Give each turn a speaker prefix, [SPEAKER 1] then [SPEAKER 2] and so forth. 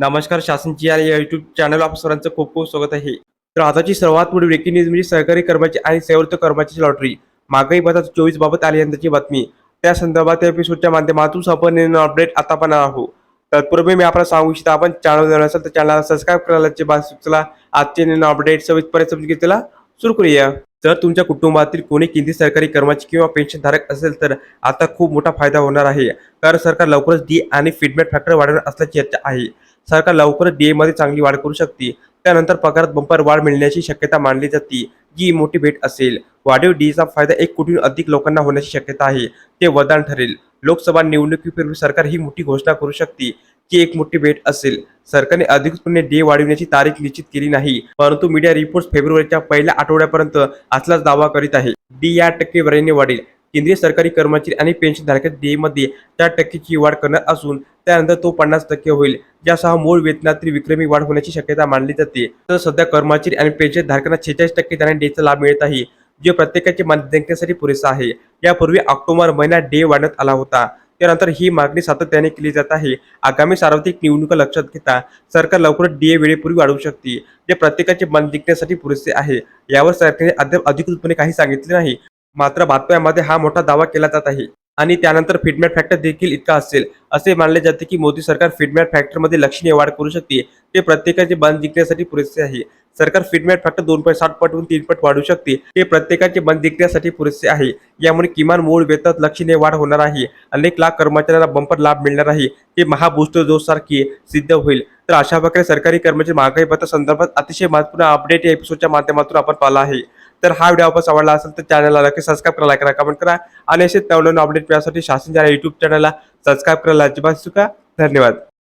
[SPEAKER 1] नमस्कार शासनची या YouTube channel आप सर्वांचं खूप खूप स्वागत आहे. तर आताची सर्वात मोठी ब्रेकिंग न्यूज म्हणजे सरकारी कर्मचारी आणि सेवृत्त कर्मचारी लॉटरी महागाई भत्ता चोवीस बाबत आली यंदाची बातमी. त्या संदर्भात एपिसोडच्या माध्यमातून आपण अपडेट आता पण आहोत. तत्पूर्वी मी आपल्याला सांगू इच्छितो आपण चॅनल नवीन असेल तर चॅनलला सबस्क्राईब करायला चला आजचे नवीन अपडेट सविस्तपणे समजून घेतला सुरू करूया. जर तुमच्या कुटुंबातील कोणी केंद्रीय सरकारी कर्मचारी किंवा पेन्शनधारक असेल तर आता खूप मोठा फायदा होणार आहे. कारण सरकार लवकरच डी आणि फीडबॅक फॅक्टर वाढवणार असल्याची चर्चा आहे. सरकार लवकरच डी मध्ये चांगली वाढ करू शकते. त्यानंतर पगारात बंपर वाढ मिळण्याची शक्यता मानली जाते. जी मोठी भेट असेल. वाढीव डीचा फायदा एक कोटीहून अधिक लोकांना होण्याची शक्यता आहे. ते वरदान ठरेल. लोकसभा निवडणुकीपूर्वी सरकार ही मोठी घोषणा करू शकते. जी एक मोठी भेट असेल. सरकारने अधिकृतपणे डे वाढविण्याची तारीख निश्चित केली नाही परंतु मीडिया रिपोर्ट फेब्रुवारीच्या पहिल्या आठवड्यापर्यंत असलाच दावा करीत आहे. डी या टक्केवारीने वाढेल. केंद्रीय सरकारी कर्मचारी आणि पेन्शनधारकांच्या डीए मध्ये चार टक्केची वाढ करणार असून त्यानंतर तो पन्नास टक्के होईल ज्यासह मूळ वेतनातील विक्रमी वाढ होण्याची शक्यता मानली जाते. तर सध्या कर्मचारी आणि पेन्शन धारकांना छेचाळीस टक्के त्यांना डेचा लाभ मिळत आहे जे प्रत्येकाचे मान जिंकण्यासाठी पुरेसा आहे. यापूर्वी ऑक्टोबर महिन्यात डे वाढण्यात आला होता. त्यानंतर ही मागणी सातत्याने केली जात आहे. आगामी सार्वत्रिक निवडणुका लक्षात घेता सरकार लवकरच डीए वेळेपूर्वी वाढवू शकते जे प्रत्येकाचे मन जिंकण्यासाठी पुरेसे आहे. यावर सरकारने अद्याप अधिकृतपणे काही सांगितले नाही. मात्र बातम्यामध्ये हा मोठा दावा केला जात आहे. आणि त्यानंतर फिटमॅट फॅक्टर देखील इतका असेल असे मानले जाते की मोदी सरकार फिटमॅट फॅक्टरमध्ये लक्षणीय वाढ करू शकते. ते प्रत्येकाचे बंद जिंकण्यासाठी पुरेसे आहे. सरकार फिटमॅट फॅक्टर दोन पॉईंट साठ पटवून तीन पट वाढू शकते. हे प्रत्येकाचे बंद जिंकण्यासाठी पुरेसे आहे. यामुळे किमान मूळ वेतन लक्षणीय वाढ होणार आहे. अनेक लाख कर्मचाऱ्यांना बंपर लाभ मिळणार आहे. हे महाबूस्टर डोस सारखी सिद्ध होईल. तर अशा प्रकारे सरकारी कर्मचारी महागाई भत्ता संदर्भात अतिशय महत्त्वपूर्ण अपडेट या एपिसोडच्या माध्यमातून आपण पाहिला आहे. तर हा व्हिडिओ आपण आवडला असेल तर चॅनलला नक्की सबस्क्राईब करा लाईक करा कमेंट करा. आणि असेच नवनवीन अपडेट मिळण्यासाठी शासनच्या युट्यूब चॅनलला सबस्क्राईब करायला अजिबात चुका धन्यवाद.